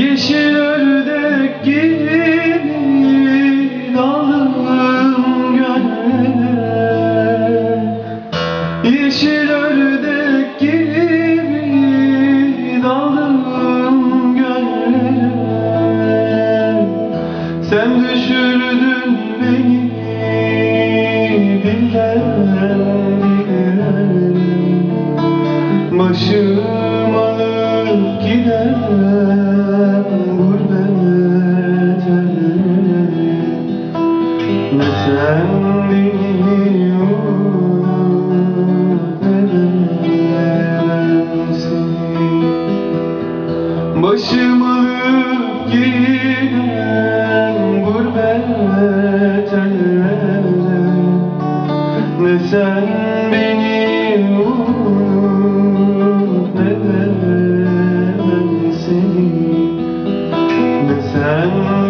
Yeşil ördek gibi daldım gönlüne Yeşil ördek gibi daldım gönlüne Sen düşürdün beni bilen bilen Başım alıp gider. Başım alıp giden gurbet ellere Ne sen beni unut ne ben seni. Ne sen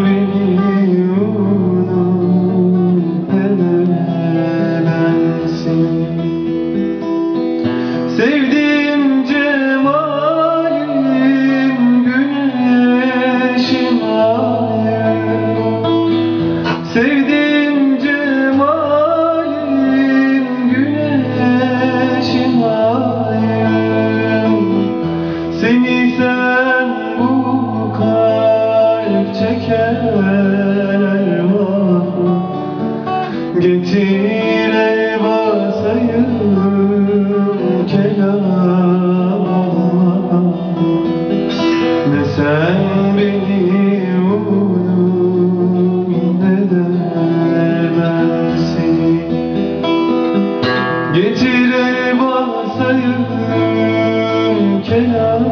Getir ey basayım kelam Ne sen beni unut ne de ben Getir ey basayım kelam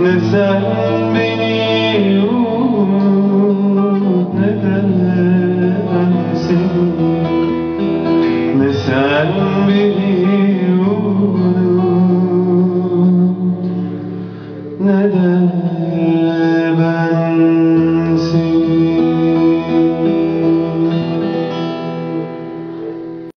Ne sen beni pembe